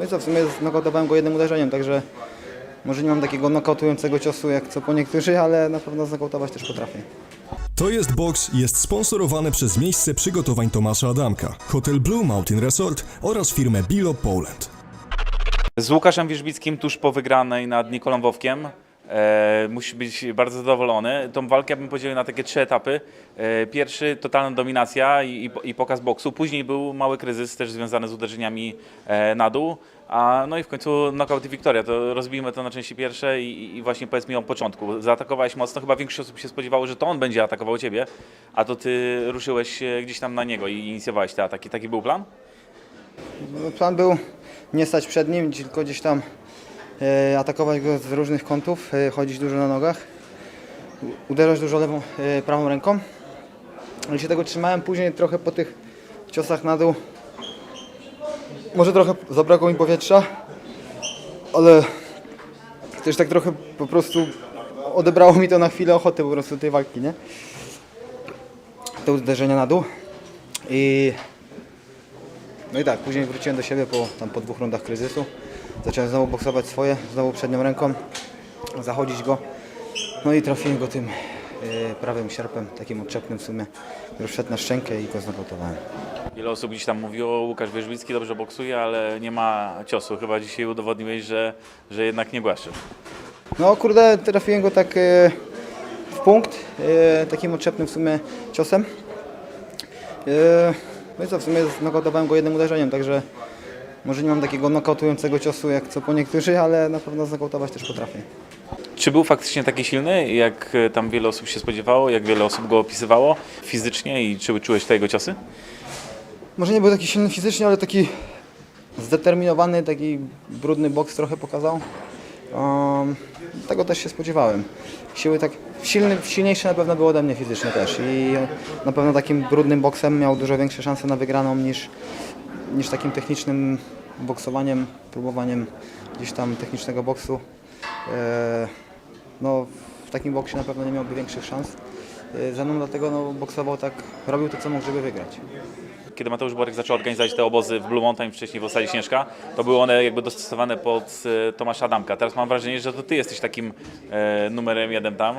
No i co, w sumie znokautowałem go jednym uderzeniem, także może nie mam takiego nokautującego ciosu jak co po niektórzy, ale na pewno znokautować też potrafię. To jest Box jest sponsorowany przez miejsce przygotowań Tomasza Adamka, Hotel Blue Mountain Resort oraz firmę Bilo Poland. Z Łukaszem Wierzbickim tuż po wygranej nad Nikolą Wowkiem. E, musi być bardzo zadowolony. Tą walkę bym podzielił na takie trzy etapy. E, pierwszy totalna dominacja i, i, i pokaz boksu. Później był mały kryzys też związany z uderzeniami e, na dół. A, no i w końcu knockout i wiktoria. To rozbijmy to na części pierwsze i, i właśnie powiedz mi o początku. Zaatakowałeś mocno, chyba większość osób się spodziewało, że to on będzie atakował ciebie, a to ty ruszyłeś e, gdzieś tam na niego i inicjowałeś te ataki. Taki był plan? No, plan był nie stać przed nim, tylko gdzieś tam atakować go z różnych kątów, e, chodzić dużo na nogach, uderzać dużo lewą, e, prawą ręką. I się tego trzymałem później trochę po tych ciosach na dół. Może trochę zabrakło mi powietrza, ale też tak trochę po prostu odebrało mi to na chwilę ochoty po prostu tej walki, nie? Te uderzenia na dół. I no i tak, później wróciłem do siebie po, tam po dwóch rundach kryzysu. Zacząłem znowu boksować swoje, znowu przednią ręką, zachodzić go. No i trafiłem go tym yy, prawym sierpem, takim odczepnym w sumie, który wszedł na szczękę i go znokautowałem. Wiele osób gdzieś tam mówiło, Łukasz Wierzbicki dobrze boksuje, ale nie ma ciosu. Chyba dzisiaj udowodniłeś, że, że jednak nie głaszczył. No kurde, trafiłem go tak yy, w punkt, yy, takim odczepnym w sumie ciosem. Yy, no i co, w sumie znokautowałem go jednym uderzeniem, także może nie mam takiego nokautującego ciosu jak co po niektórzy, ale na pewno znokautować też potrafię. Czy był faktycznie taki silny, jak e, tam wiele osób się spodziewało, jak wiele osób go opisywało fizycznie i czy czułeś te jego ciosy? Może nie był taki silny fizycznie, ale taki zdeterminowany, taki brudny boks trochę pokazał. Um, tego też się spodziewałem. Siły tak, silny, silniejszy na pewno był ode mnie fizycznie też i na pewno takim brudnym boksem miał dużo większe szanse na wygraną niż, niż takim technicznym boksowaniem, próbowaniem gdzieś tam technicznego boksu. E, no, w takim boksie na pewno nie miałby większych szans. E, Ze mną dlatego no, boksował tak, robił to co mógł, żeby wygrać. Kiedy Mateusz Borek zaczął organizować te obozy w Blue Mountain, wcześniej w Osadzie Śnieżka, to były one jakby dostosowane pod e, Tomasza Adamka. Teraz mam wrażenie, że to ty jesteś takim e, numerem jeden tam,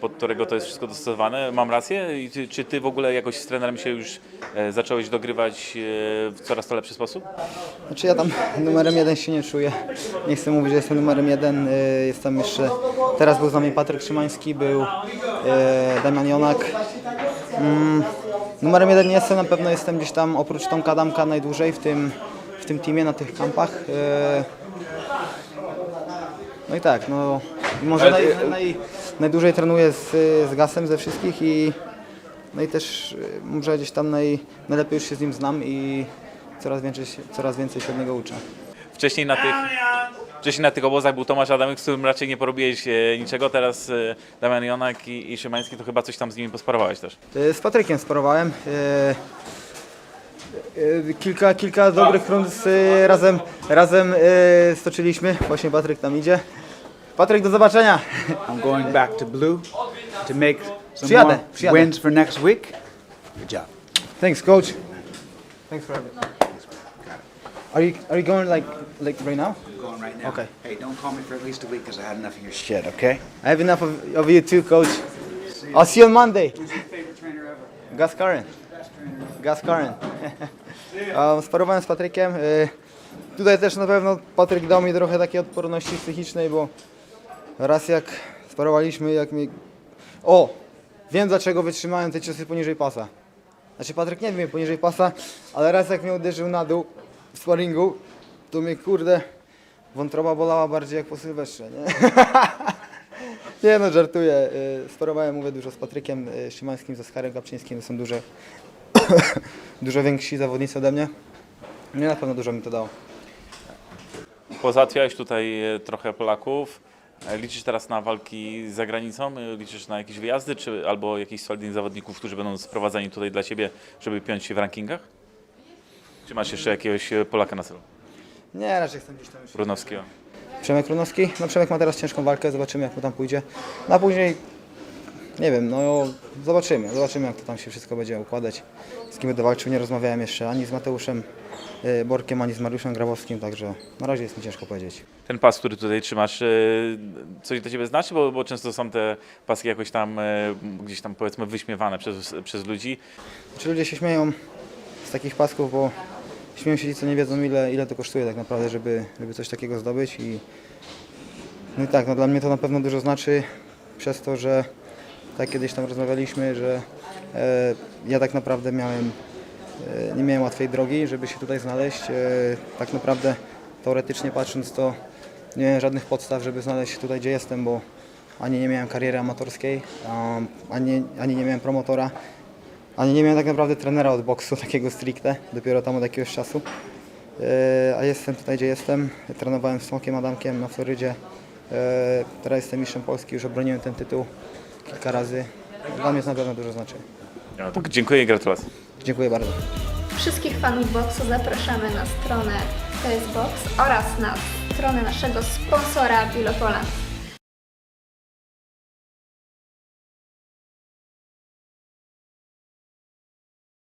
pod którego to jest wszystko dostosowane. Mam rację? Czy, ty w ogóle jakoś z trenerem się już e, zacząłeś dogrywać e, w coraz to lepszy sposób? Znaczy ja tam numerem jeden się nie czuję. Nie chcę mówić, że jestem numerem jeden. Jestem jeszcze. Teraz był z nami Patryk Szymański, był Damian Jonak. Mm, numerem jeden nie jestem, na pewno jestem gdzieś tam oprócz Tomka Adamka najdłużej w tym, w tym teamie, na tych kampach. No i tak, no może naj, naj, najdłużej trenuję z, z Gasem ze wszystkich i no i też y, może gdzieś tam naj, najlepiej już się z nim znam i coraz więcej, się- coraz więcej się od niego uczę. Wcześniej na tych, wcześniej na tych obozach był Tomasz Adamek, z którym raczej nie porobiłeś e, niczego. Teraz e, Damian Jonak i, i Szymański, to chyba coś tam z nimi posparowałeś też. Z Patrykiem sparowałem. Kilka, kilka dobrych rund razem, razem stoczyliśmy. Właśnie Patryk tam idzie. Patryk, do zobaczenia. I'm going back to blue to make some Przyjadę, more przyjadę. wins for next week. Good job. Thanks, coach. Thanks for everything. Are you, are you going like, like right now? I'm going right now. Okay. Hey, don't call me for at least a week because I had enough of your shit, okay? I have enough of, of you too, coach. I'll see you on Monday. Who's your favorite trainer ever? Karen. Gas Karen. Um, Sparowałem z Patrykiem. y, Tutaj też na pewno Patryk dał mi trochę takiej odporności psychicznej, bo raz jak sparowaliśmy, jak mi... O! Wiem dlaczego wytrzymałem te ciosy poniżej pasa. Znaczy Patryk nie wiem poniżej pasa, ale raz jak mnie uderzył na dół w sparingu, to mnie kurde wątroba bolała bardziej jak po Sylwestrze, nie? Nie no, żartuję. Y, Sparowałem, mówię, dużo z Patrykiem y, Szymańskim, z Oskarem Gapczyńskim. To są duże, dużo więksi zawodnicy ode mnie. Nie na pewno dużo mi to dało. Pozałatwiałeś tutaj e, trochę Polaków. E, Liczysz teraz na walki za granicą? E, Liczysz na jakieś wyjazdy, czy albo jakichś solidnych zawodników, którzy będą sprowadzani tutaj dla Ciebie, żeby piąć się w rankingach? Czy masz jeszcze jakiegoś e, Polaka na celu? Nie, raczej chcę gdzieś tam już. Brunowskiego. Przemek Runowski. No Przemek ma teraz ciężką walkę, zobaczymy jak mu tam pójdzie. No a później Nie wiem, no zobaczymy, zobaczymy jak to tam się wszystko będzie układać. Z kim będę walczył, nie rozmawiałem jeszcze ani z Mateuszem y, Borkiem, ani z Mariuszem Grabowskim, także na razie jest mi ciężko powiedzieć. Ten pas, który tutaj trzymasz, e, coś dla Ciebie znaczy? Bo, bo często są te paski jakoś tam, e, gdzieś tam powiedzmy wyśmiewane przez, przez ludzi. Czy ludzie się śmieją z takich pasków, bo śmieją się ci, co nie wiedzą, ile, ile to kosztuje tak naprawdę, żeby, żeby coś takiego zdobyć. I, no i tak, no dla mnie to na pewno dużo znaczy przez to, że tak kiedyś tam rozmawialiśmy, że e, ja tak naprawdę miałem, e, nie miałem łatwej drogi, żeby się tutaj znaleźć. E, tak naprawdę teoretycznie patrząc to nie miałem żadnych podstaw, żeby znaleźć się tutaj, gdzie jestem, bo ani nie miałem kariery amatorskiej, a, ani, ani nie miałem promotora, ani nie miałem tak naprawdę trenera od boksu, takiego stricte, dopiero tam od jakiegoś czasu. A jestem tutaj, gdzie jestem. Trenowałem z Smokiem Adamkiem na Florydzie. Teraz jestem mistrzem Polski, już obroniłem ten tytuł kilka razy. Dla mnie to na pewno dużo znaczy. No, to dziękuję i gratulacje. Dziękuję bardzo. Wszystkich fanów boksu zapraszamy na stronę To jest Box oraz na stronę naszego sponsora Bilopola.